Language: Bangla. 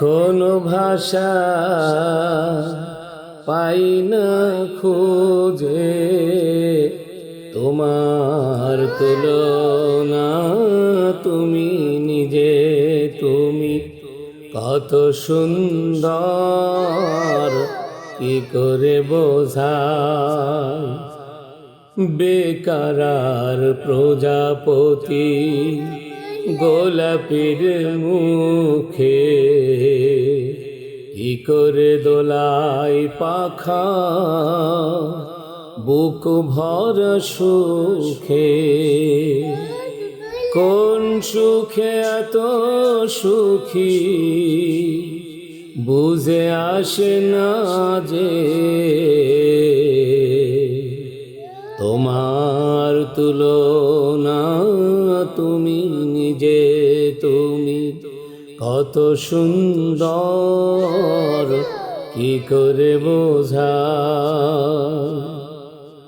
কোনো ভাষা পাই না খুঁজে। তোমার তুলনা তুমি নিজে, তুমি কত সুন্দর, কি করে বোঝা বেকারার প্রজাপতি গোলাপের মুখে কি করে দোলাই পাখা? বুক ভর সুখে কোন সুখে এত সুখী? বুঝে আসে না যে তোমার তুলনা তুমি নিজে তুমি কত সুন্দর কি করে বোঝা